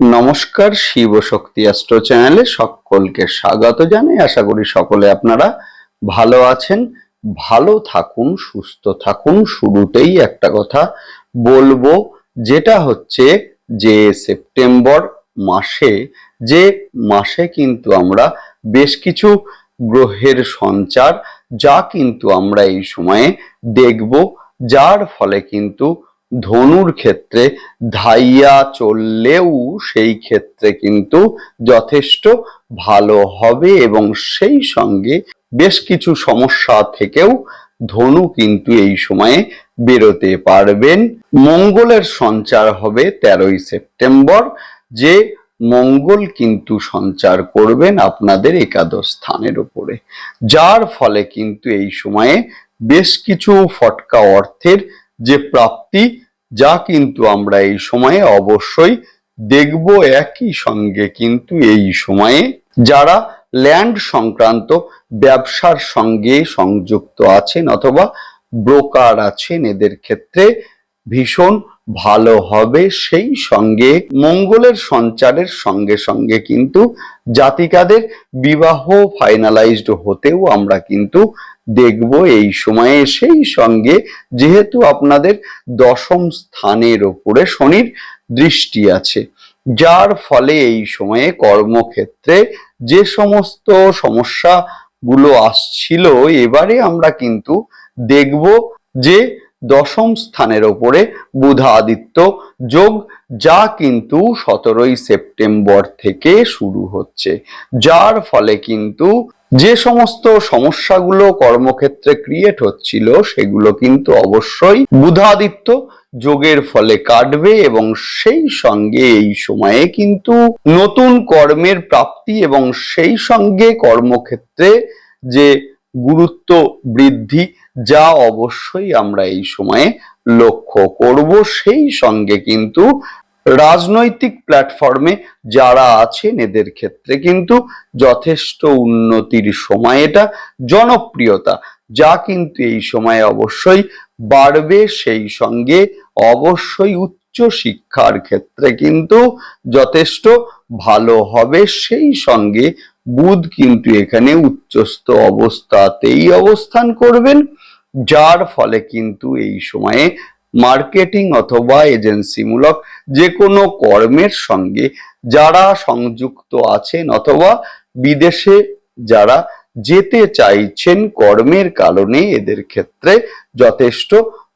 নমস্কার, শিব শক্তি অ্যাস্ট্রো চ্যানেলে সকলকে স্বাগত জানাই। আশা করি সকলে আপনারা ভালো আছেন, ভালো থাকুন, সুস্থ থাকুন। শুরুতেই একটা কথা বলব, যেটা হচ্ছে যে সেপ্টেম্বর মাসে, যে মাসে কিন্তু আমরা বেশ কিছু গ্রহের সঞ্চার, যা কিন্তু আমরা এই সময়ে দেখব। যার ফলে কিন্তু ধনুর ক্ষেত্রে ধাইয়া চললেও সেই ক্ষেত্রে কিন্তু যথেষ্ট ভালো হবে এবং সেই সঙ্গে বেশ কিছু সমস্যা থেকেও ধনু কিন্তু এই সময়ে বেরোতে পারবেন। মঙ্গলের সঞ্চার হবে তেরোই সেপ্টেম্বর। যে মঙ্গল কিন্তু সঞ্চার করবেন আপনাদের একাদশ স্থানের উপরে। যার ফলে কিন্তু এই সময়ে বেশ কিছু ফটকা অর্থের যে প্রাপ্তি যা কিন্তু আমরা এই সময়ে অবশ্যই দেখব একই সঙ্গে কিন্তু এই সময়ে যারা ল্যান্ড সংক্রান্ত ব্যবসার সঙ্গে সংযুক্ত আছেন অথবা ব্রোকার আছেন, এদের ক্ষেত্রে ভীষণ ভালো হবে সেই সঙ্গে মঙ্গলের সঞ্চারের সঙ্গে সঙ্গে কিন্তু জাতিকাদের বিবাহ ফাইনালাইজড হতেও আমরা কিন্তু দেখব এই সময়ে। সেই সঙ্গে যেহেতু আপনাদের দশম স্থানের ওপরে শনির দৃষ্টি আছে, যার ফলে এই সময়ে কর্মক্ষেত্রে যে সমস্ত সমস্যাগুলো আসছিল, এবারে আমরা কিন্তু দেখব যে দশম স্থানের ওপরে বুধাদিত্য যোগ, যা কিন্তু সতেরোই সেপ্টেম্বর থেকে শুরু হচ্ছে। যার ফলে কিন্তু যে সমস্ত সমস্যাগুলো কর্মক্ষেত্রে ক্রিয়েট হচ্ছিল, সেগুলো কিন্তু অবশ্যই বুধাদিত্য যোগের ফলে কাটবে এবং সেই সঙ্গে এই সময়ে কিন্তু নতুন কর্মের প্রাপ্তি এবং সেই সঙ্গে কর্মক্ষেত্রে যে গুরুত্ব বৃদ্ধি যা অবশ্যই আমরা এই সময়ে লক্ষ্য করব। সেই সঙ্গে কিন্তু রাজনৈতিক প্ল্যাটফর্মে যারা আছেন, এদের ক্ষেত্রে কিন্তু যথেষ্ট উন্নতির সময় এটা, জনপ্রিয়তা যা কিন্তু এই সময়ে অবশ্যই বাড়বে। সেই সঙ্গে অবশ্যই উচ্চ শিক্ষার ক্ষেত্রে কিন্তু যথেষ্ট ভালো হবে। সেই সঙ্গে বুধ কিন্তু এখানে উচ্চস্থ অবস্থাতেই অবস্থান করবেন। যার ফলে কিন্তু এই সময়ে মার্কেটিং অথবা এজেন্সিমূলক যে কোনো কর্মের সঙ্গে যারা সংযুক্ত আছেন অথবা বিদেশে যারা যেতে চাইছেন কর্মের কারণে এদের ক্ষেত্রে যথেষ্ট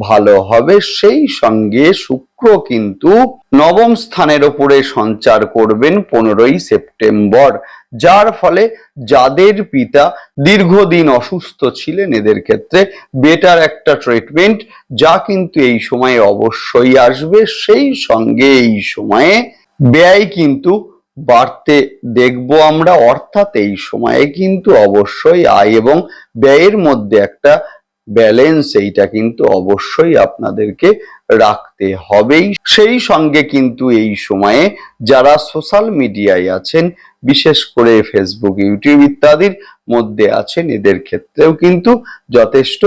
ভালো হবে। সেই সঙ্গে শুক্র কিন্তু নবম স্থানের উপরে সঞ্চার করবেন পনেরোই সেপ্টেম্বর। যার ফলে যাদের পিতা দীর্ঘদিন অসুস্থ ছিলেন এদের ক্ষেত্রে বেটার একটা ট্রিটমেন্ট যা কিন্তু এই সময়ে অবশ্যই আসবে। সেই সঙ্গে এই সময়ে ব্যয় কিন্তু বাড়তে দেখব আমরা। অর্থাৎ এই সময়ে কিন্তু অবশ্যই আয় এবং ব্যয়ের মধ্যে একটা ব্যালেন্স এইটা কিন্তু অবশ্যই আপনাদেরকে রাখতে হবেই। সেই সঙ্গে কিন্তু এই সময়ে যারা সোশ্যাল মিডিয়ায় আছেন, বিশেষ করে ফেসবুক ইউটিউব ইত্যাদির মধ্যে আছেন, এদের ক্ষেত্রেও কিন্তু যথেষ্ট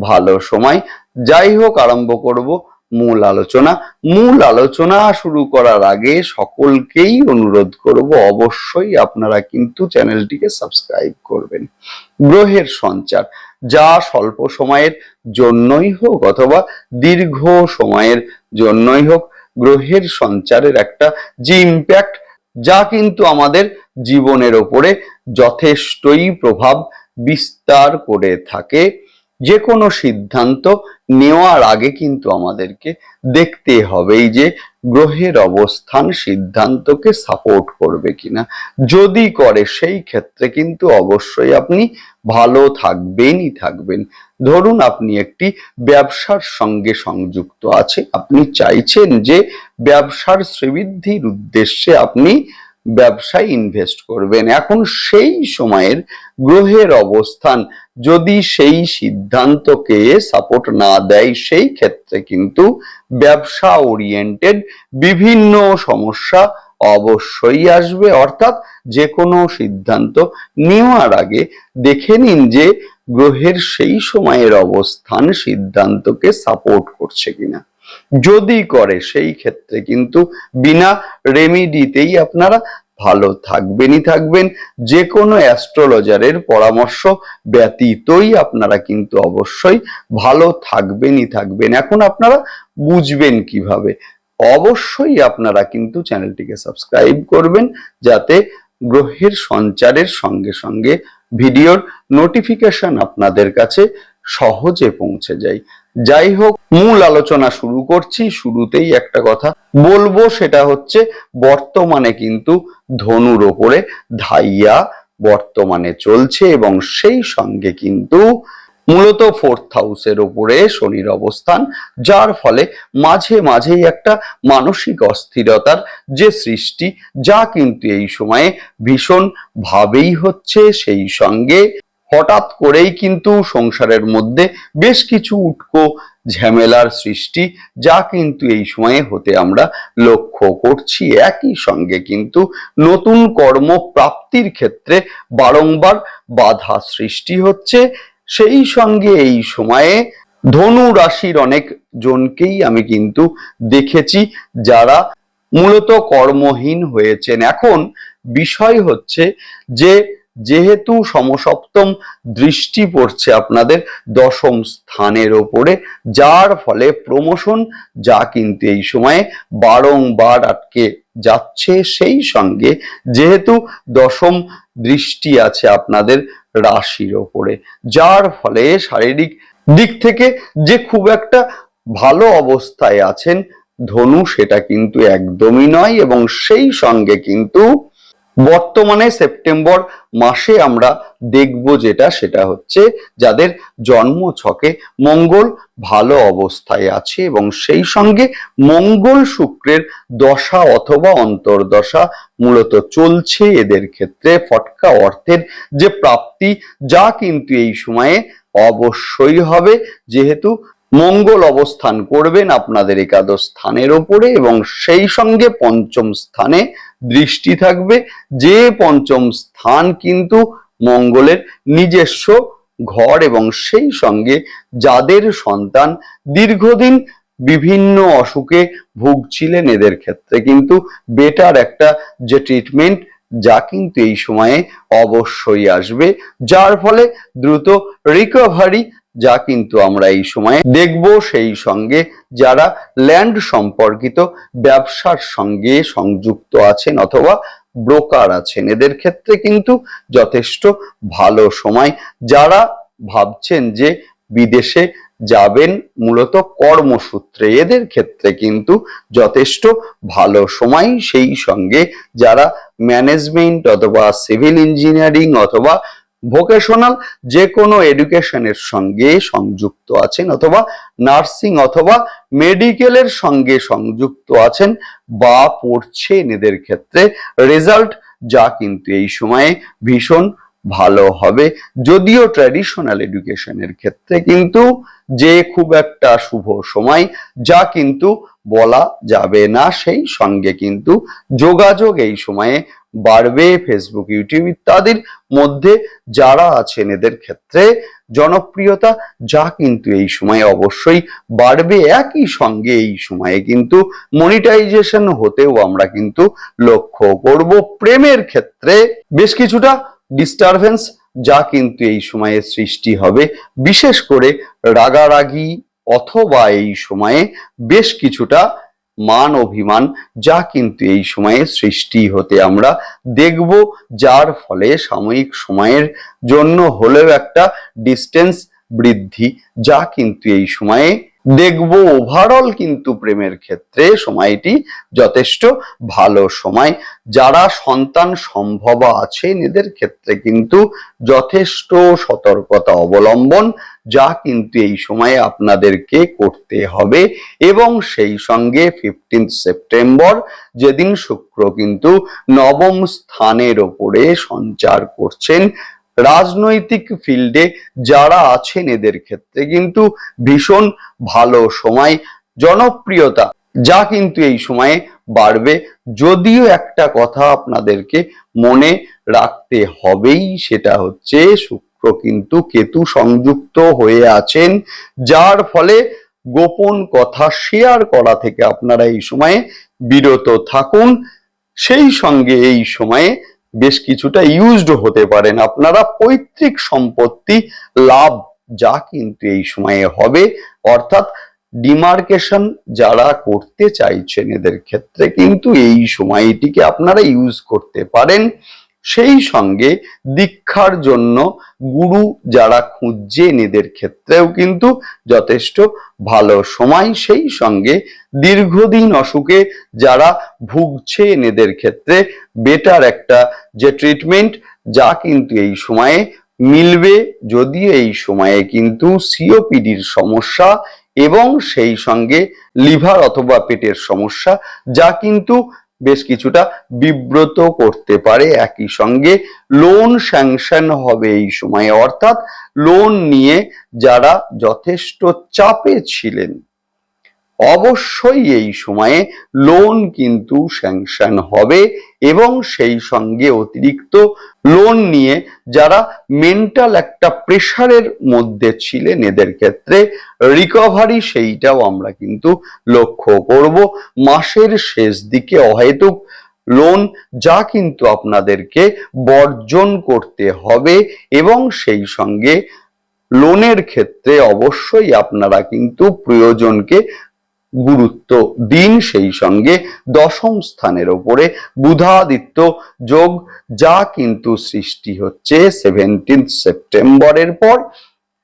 ভালো সময়। যাই হোক, আরম্ভ করব মূল আলোচনা। মূল আলোচনা শুরু করার আগে সকলকেই অনুরোধ করব, অবশ্যই আপনারা কিন্তু চ্যানেলটিকে সাবস্ক্রাইব করবেন। গ্রহের সঞ্চার। যা স্বল্প সময়ের জন্যই হোক অথবা দীর্ঘ সময়ের জন্যই হোক, গ্রহের সঞ্চারের একটা যে ইম্প্যাক্ট যা কিন্তু আমাদের জীবনের ওপরে যথেষ্টই প্রভাব বিস্তার করে থাকে। যে কোনো সিদ্ধান্ত নেওয়ার আগে কিন্তু আমাদেরকে দেখতে হবে এই যে গ্রহের অবস্থান সিদ্ধান্তকে সাপোর্ট করবে কিনা। যদি করে সেই ক্ষেত্রে কিন্তু অবশ্যই আপনি ভালো থাকবেনই থাকবেন। ধরুন আপনি একটি ব্যবসার সঙ্গে সংযুক্ত আছে আপনি চাইছেন যে ব্যবসার শ্রীবৃদ্ধির উদ্দেশ্যে আপনি ব্যবসায় ইনভেস্ট করবেন। এখন সেই সময়ের গ্রহের অবস্থান যদি সেই সিদ্ধান্তকে সাপোর্ট না দেয়, সেই ক্ষেত্রে কিন্তু ব্যবসা ওরিয়েন্টেড বিভিন্ন সমস্যা অবশ্যই আসবে। অর্থাৎ যে কোনো সিদ্ধান্ত নেওয়ার আগে দেখে নিন যে গ্রহের সেই সময়ের অবস্থান সিদ্ধান্তকে সাপোর্ট করছে কিনা। যদি করে, সেই ক্ষেত্রে কিন্তু বিনা রেমিডিতেই আপনারা ভালো থাকবেনই থাকবেন। যে কোনো অ্যাস্ট্রোলজারের পরামর্শ ব্যতীতই আপনারা কিন্তু অবশ্যই ভালো থাকবেনই থাকবেন। এখন আপনারা বুঝবেন কীভাবে। অবশ্যই আপনারা কিন্তু চ্যানেলটিকে সাবস্ক্রাইব করবেন যাতে গ্রহের সঞ্চারের সঙ্গে সঙ্গে ভিডিওর নোটিফিকেশন আপনাদের কাছে সহজে পৌঁছে যায়। যাই হোক মূল আলোচনা শুরু করছি, শুরুতেই একটা কথা বলব, সেটা হচ্ছে বর্তমানে কিন্তু ধনুর ওপরে ধাইয়া বর্তমানে চলছে এবং সেই সঙ্গে কিন্তু মূলত ফোর্থ হাউসের ওপরে শনির অবস্থান, যার ফলে মাঝে মাঝেই একটা মানসিক অস্থিরতার যে সৃষ্টি, যা কিন্তু এই সময়ে ভীষণ ভাবেই হচ্ছে। সেই সঙ্গে হঠাৎ করেই কিন্তু সংসারের মধ্যে বেশ কিছু উটকো ঝামেলার সৃষ্টি, যা কিন্তু এই সময়ে হতে আমরা লক্ষ্য করছি। একই সঙ্গে কিন্তু নতুন কর্ম প্রাপ্তির ক্ষেত্রে বারংবার বাধা সৃষ্টি হচ্ছে। সেই সঙ্গে এই সময়ে ধনু রাশির অনেক জনকেই আমি কিন্তু দেখেছি, যারা মূলত কর্মহীন হয়েছেন। এখন বিষয় হচ্ছে যে যেহেতু সমসপ্তম দৃষ্টি পড়ছে আপনাদের দশম স্থানের ওপরে, যার ফলে প্রমোশন যা কিন্তু এই সময়ে বারংবার আটকে যাচ্ছে, সেই সঙ্গে যেহেতু দশম দৃষ্টি আছে আপনাদের রাশির ওপরে, যার ফলে শারীরিক দিক থেকে যে খুব একটা ভালো অবস্থায় আছেন ধনু সেটা কিন্তু একদমই নয় এবং সেই সঙ্গে কিন্তু বর্তমানে সেপ্টেম্বর মাসে আমরা দেখব যেটা, সেটা হচ্ছে যাদের জন্ম ছকে মঙ্গল ভালো অবস্থায় আছে এবং সেই সঙ্গে মঙ্গল শুক্রের দশা অথবা অন্তর্দশা মূলত চলছে এদের ক্ষেত্রে ফটকা অর্থের যে প্রাপ্তি, যা কিন্তু এই সময়ে অবশ্যই হবে। যেহেতু মঙ্গল অবস্থান করবেন আপনাদের একাদশ স্থানের ওপরে এবং সেই সঙ্গে পঞ্চম স্থানে দৃষ্টি থাকবে। যে পঞ্চম স্থান কিন্তু মঙ্গলের নিজস্ব ঘর এবং সেই সঙ্গে যাদের সন্তান দীর্ঘদিন বিভিন্ন অসুখে ভুগছিলেন, এদের ক্ষেত্রে কিন্তু বেটার একটা যে ট্রিটমেন্ট যা কিন্তু এই সময়ে অবশ্যই আসবে। যার ফলে দ্রুত রিকভারি যা কিন্তু আমরা এই সময়ে দেখব সেই সঙ্গে যারা ল্যান্ড সম্পর্কিত ব্যবসার সঙ্গে সংযুক্ত আছেন অথবা ব্রোকার আছেন, এদের ক্ষেত্রে কিন্তু যথেষ্ট ভালো সময়। যারা ভাবছেন যে বিদেশে যাবেন মূলত কর্মসূত্রে, এদের ক্ষেত্রে কিন্তু যথেষ্ট ভালো সময়। সেই সঙ্গে যারা ম্যানেজমেন্ট অথবা সিভিল ইঞ্জিনিয়ারিং অথবা ভোকেশনাল যে কোনো এডুকেশনের সঙ্গে সংযুক্ত আছেন অথবা নার্সিং অথবা মেডিকেলের সঙ্গে সংযুক্ত আছেন বা পড়ছেন এদের ক্ষেত্রে রেজাল্ট যা কিন্তু এই সময়ে ভীষণ ভালো হবে। যদিও ট্র্যাডিশনাল এডুকেশনের ক্ষেত্রে কিন্তু যে খুব একটা শুভ সময় যা কিন্তু বলা যাবে না, সেই সঙ্গে কিন্তু যোগাযোগ এই সময়ে বাড়বে। ফেসবুক ইউটিউব ইত্যাদির মধ্যে যারা আছেন এদের ক্ষেত্রে জনপ্রিয়তা যা কিন্তু এই সময়ে অবশ্যই বাড়বে। একই সঙ্গে এই সময়ে কিন্তু মনিটাইজেশন হতেও আমরা কিন্তু লক্ষ্য করব। প্রেমের ক্ষেত্রে বেশ কিছুটা ডিস্টারবেন্স যা কিন্তু এই সময়ে সৃষ্টি হবে। বিশেষ করে রাগারাগি অথবা এই সময়ে বেশ কিছুটা মান অভিমান যা কিন্তু এই সময়ে সৃষ্টি হতে আমরা দেখব, যার ফলে সাময়িক সময়ের জন্য হলেও একটা ডিস্টেন্স বৃদ্ধি, যা কিন্তু এই সময়ে দেখব ওভারঅল কিন্তু প্রেমের ক্ষেত্রে সময়টি যথেষ্ট ভালো সময়। যারা সন্তান সম্ভব আছেন এদের ক্ষেত্রে কিন্তু যথেষ্ট সতর্কতা অবলম্বন, যা কিন্তু এই সময়ে আপনাদেরকে করতে হবে। এবং সেই সঙ্গে ফিফটিন্থ সেপ্টেম্বর যেদিন শুক্র কিন্তু নবম স্থানের ওপরে সঞ্চার করছেন রাজনৈতিক ফিল্ডে যারা আছেন এদের ক্ষেত্রে কিন্তু ভীষণ ভালো সময়, জনপ্রিয়তা যা কিন্তু এই সময়ে বাড়বে। যদিও একটা কথা আপনাদেরকে মনে রাখতে হবেই, সেটা হচ্ছে শুক্র কিন্তু কেতু সংযুক্ত হয়ে আছেন, যার ফলে গোপন কথা শেয়ার করা থেকে আপনারা এই সময়ে বিরত থাকুন। সেই সঙ্গে এই সময়ে বেশ কিছুটা ইউজড হতে পারেন। আপনারা পৈতৃক সম্পত্তি, লাভ যা কিন্তু এই সময়ে হবে, অর্থাৎ ডিমার্কেশন যারা করতে চাইছেন এদের ক্ষেত্রে কিন্তু এই সময়টিকে আপনারা ইউজ করতে পারেন। সেই সঙ্গে দীক্ষার জন্য গুরু যারা খুঁজছেন এদের ক্ষেত্রেও কিন্তু যথেষ্ট ভালো সময়। সেই সঙ্গে দীর্ঘদিন অসুখে যারা ভুগছে এদের ক্ষেত্রে বেটার একটা যে ট্রিটমেন্ট যা কিন্তু এই সময়ে মিলবে। যদিও এই সময়ে কিন্তু সিওপিডির সমস্যা এবং সেই সঙ্গে লিভার অথবা পেটের সমস্যা যা কিন্তু বেশ কিছুটা বিব্রত করতে পারে একই সঙ্গে। লোন স্যাংশন হবে এই সময়ে। অর্থাৎ লোন নিয়ে যারা যথেষ্ট চাপে ছিলেন অবশ্যই এই সময়ে লোন কিন্তু স্যাংশন হবে এবং সেই সঙ্গে অতিরিক্ত লোন নিয়ে যারা মেন্টাল একটা প্রেশারের মধ্যে ছিলেন এদের ক্ষেত্রে রিকভারি সেইটাও আমরা কিন্তু লক্ষ্য করব। মাসের শেষ দিকে অহেতুক লোন যা কিন্তু আপনাদেরকে বর্জন করতে হবে এবং সেই সঙ্গে লোনের ক্ষেত্রে অবশ্যই আপনারা কিন্তু প্রিয়জনকে গুরুত্ব দিন সেই সঙ্গে দশম স্থানের ওপরে বুধাদিত্য যোগ, যা কিন্তু সৃষ্টি হচ্ছে সেভেন্টিন সেপ্টেম্বরের পর।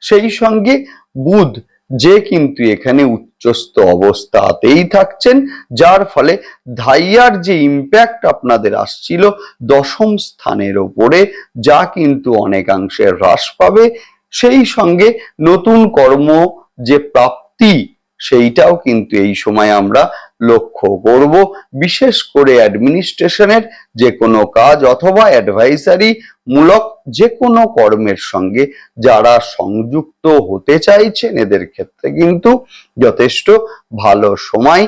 সেই সঙ্গে বুধ, যে কিন্তু এখানে উচ্চস্থ অবস্থাতেই থাকছেন, যার ফলে ধাইয়ার যে ইম্প্যাক্ট আপনাদের আসছিল দশম স্থানের ওপরে, যা কিন্তু অনেকাংশে হ্রাস পাবে। সেই সঙ্গে নতুন কর্ম যে প্রাপ্তি সেইটাও কিন্তু এই সময় আমরা লক্ষ্য করব। বিশেষ করে অ্যাডমিনিস্ট্রেশনের যে কোনো কাজ অথবা অ্যাডভাইসারি মূলক যে কোনো কর্মের সঙ্গে যারা সংযুক্ত হতে চাইছেন, এদের ক্ষেত্রে কিন্তু যথেষ্ট ভালো সময়।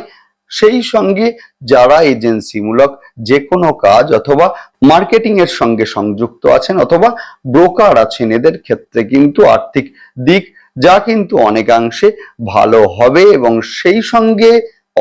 সেই সঙ্গে যারা এজেন্সিমূলক যে কোনো কাজ অথবা মার্কেটিং এর সঙ্গে সংযুক্ত আছেন অথবা ব্রোকার আছেন, এদের ক্ষেত্রে কিন্তু আর্থিক দিক যা কিন্তু অনেকাংশে ভালো হবে এবং সেই সঙ্গে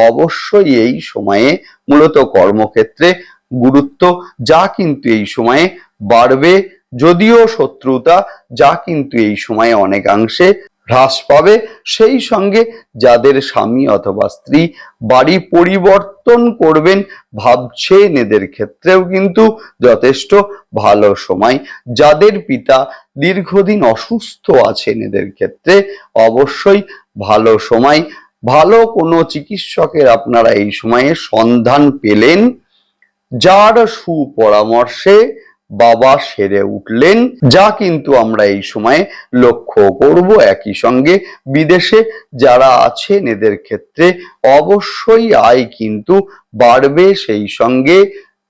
অবশ্যই এই সময়ে মূলত কর্মক্ষেত্রে গুরুত্ব, যা কিন্তু এই সময়ে বাড়বে, যদিও শত্রুতা, যা কিন্তু এই সময়ে অনেকাংশে হ্রাস পাবে। সেই সঙ্গে যাদের স্বামী অথবা স্ত্রী বাড়ি পরিবর্তন করবেন ভাবছেন, এদের ক্ষেত্রেও কিন্তু যথেষ্ট ভালো সময়। যাদের পিতা দীর্ঘদিন অসুস্থ আছেন, এদের ক্ষেত্রে অবশ্যই ভালো সময়। ভালো কোনো চিকিৎসকের আপনারা এই সময়ে সন্ধান পেলেন। যার সুপরামর্শে বাবা সেরে উঠলেন। যা কিন্তু আমরা এই সময়ে লক্ষ্য করব একই সঙ্গে। বিদেশে যারা আছেন, এদের ক্ষেত্রে অবশ্যই আয় কিন্তু বাড়বে। সেই সঙ্গে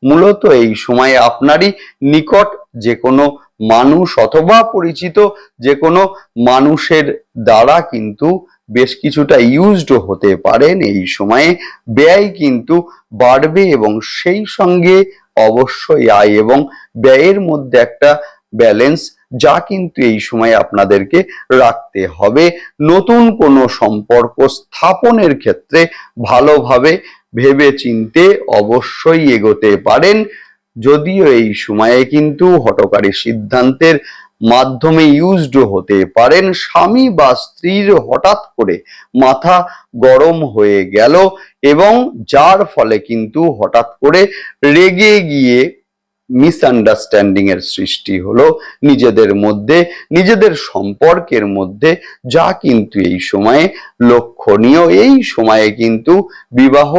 মূলত এই সময়ে আপনারই নিকট যে কোনো মানুষ অথবা পরিচিত যে কোনো মানুষের দ্বারা কিন্তু বেশ কিছুটা ইউজড হতে পারেন। এই সময়ে ব্যয় কিন্তু বাড়বে এবং সেই সঙ্গে অবশ্যই আয় এবং ব্যয়ের মধ্যে একটা ব্যালেন্স যা কিন্তু এই সময় আপনাদেরকে রাখতে হবে। নতুন কোনো সম্পর্ক স্থাপনের ক্ষেত্রে ভালোভাবে ভেবে চিনতে অবশ্যই এগোতে পারেন। যদিও এই সময়ে কিন্তু হটকারী সিদ্ধান্তের মাধ্যমে ইউজড হতে পারেন। স্বামী বা স্ত্রীর হঠাৎ করে মাথা গরম হয়ে গেল এবং যার ফলে কিন্তু হঠাৎ করে রেগে গিয়ে মিসআন্ডারস্ট্যান্ডিং এর সৃষ্টি হলো নিজেদের মধ্যে, নিজেদের সম্পর্কের মধ্যে, যা কিন্তু এই সময়ে লক্ষণীয়। এই সময়ে কিন্তু বিবাহ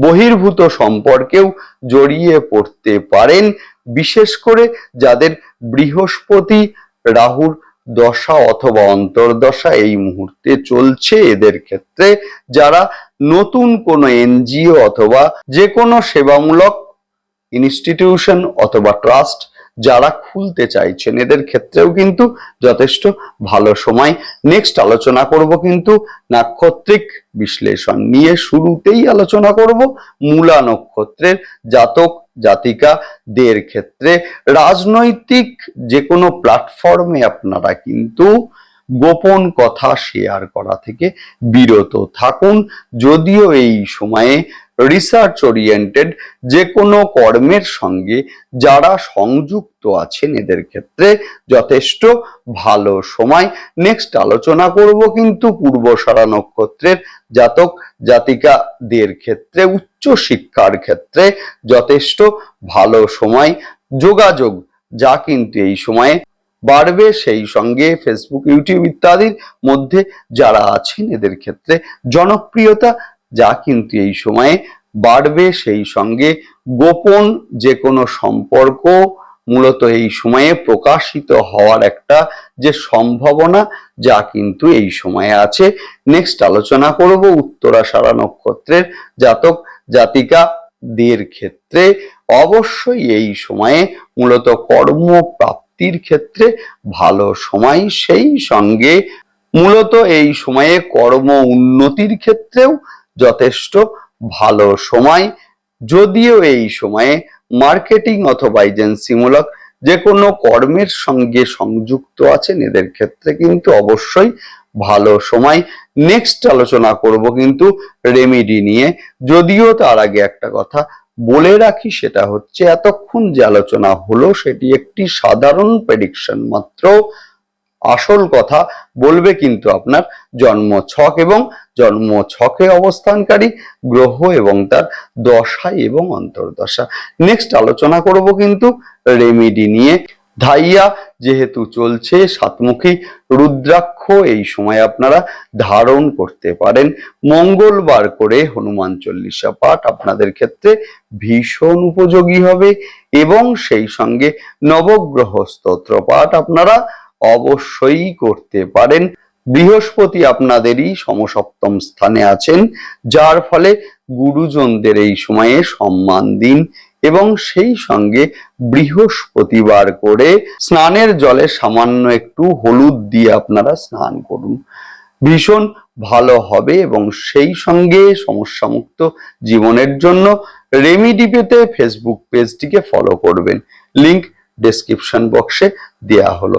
বহির্ভূত সম্পর্কেও জড়িয়ে পড়তে পারেন। বিশেষ করে যাদের বৃহস্পতি রাহুর দশা অথবা অন্তর্দশা এই মুহূর্তে চলছে, এদের ক্ষেত্রে যারা নতুন কোনো এনজিও অথবা যে কোনো সেবামূলক ইনস্টিটিউশন অথবা ট্রাস্ট যারা খুলতে চাইছেন, এদের ক্ষেত্রেও কিন্তু যথেষ্ট ভালো সময়। নেক্সট আলোচনা করব কিন্তু নাক্ষত্রিক বিশ্লেষণ নিয়ে শুরুতেই আলোচনা করব মূলা নক্ষত্রের জাতক জাতিকাদের ক্ষেত্রে রাজনৈতিক যে কোনো প্ল্যাটফর্মে আপনারা কিন্তু গোপন কথা শেয়ার করা থেকে বিরত থাকুন। যদিও এই সময়ে রিসার্চ ওরিয়েন্টেড যে কোনো কর্মের সঙ্গে যারা সংযুক্ত আছেন এদের ক্ষেত্রে যথেষ্ট ভালো সময়। নেক্সট আলোচনা করব কিন্তু পূর্বসারা নক্ষত্রের জাতক জাতিকাদের ক্ষেত্রে, উচ্চ শিক্ষার ক্ষেত্রে যথেষ্ট ভালো সময়। যোগাযোগ যা কিন্তু এই সময়ে বাড়বে, সেই সঙ্গে ফেসবুক ইউটিউব ইত্যাদির মধ্যে যারা আছেন এদের ক্ষেত্রে জনপ্রিয়তা যা কিন্তু এই সময়ে বাড়বে, সেই সঙ্গে গোপন যে কোনো সম্পর্ক মূলত এই সময়ে প্রকাশিত হওয়ার একটা যে সম্ভাবনা যা কিন্তু এই সময়ে আছে। নেক্সট আলোচনা করব উত্তরাষাঢ়া নক্ষত্রের জাতক জাতিকা দের ক্ষেত্রে। অবশ্যই এই সময়ে মূলত কর্মপ্রাপ্তির ক্ষেত্রে ভালো সময়, সেই সঙ্গে মূলত এই সময়ে কর্ম উন্নতির ক্ষেত্রেও যথেষ্ট ভালো সময়। যদিও এই সময়ে মার্কেটিং অথবা এজেন্সিমূলক যে কোনো কর্মের সঙ্গে সংযুক্ত আছেন, এদের ক্ষেত্রে কিন্তু অবশ্যই ভালো সময়। নেক্সট আলোচনা করব কিন্তু রেমিডি নিয়ে। যদিও তার আগে একটা কথা বলে রাখি, সেটা হচ্ছে এতক্ষণ যে আলোচনা হলো, সেটি একটি সাধারণ প্রেডিকশন মাত্র। আসল কথা বলবে কিন্তু আপনার জন্ম ছক এবং জন্ম ছকে অবস্থানকারী গ্রহ এবং তার দশা এবং অন্তর্দশা। নেক্সট আলোচনা করব কিন্তু রেমিডি নিয়ে। ধাইয়া যেহেতু চলছে, সাতমুখী রুদ্রাক্ষ এই সময় আপনারা ধারণ করতে পারেন। মঙ্গলবার করে হনুমান চল্লিশা পাঠ আপনাদের ক্ষেত্রে ভীষণ উপযোগী হবে এবং সেই সঙ্গে নবগ্রহ স্তোত্র পাঠ আপনারা অবশ্যই করতে পারেন। বৃহস্পতি আপনাদেরই সমসপ্তম স্থানে আছেন, যার ফলে গুরুজনদের এই সময়ে সম্মান দিন এবং সেই সঙ্গে বৃহস্পতিবার করে স্নানের জলে সামান্য একটু হলুদ দিয়ে আপনারা স্নান করুন। ভীষণ ভালো হবে এবং সেই সঙ্গে সমস্যামুক্ত জীবনের জন্য রেমিডি পেতে ফেসবুক পেজটিকে ফলো করবেন। লিংক ডেসক্রিপশন বক্সে দেয়া হলো।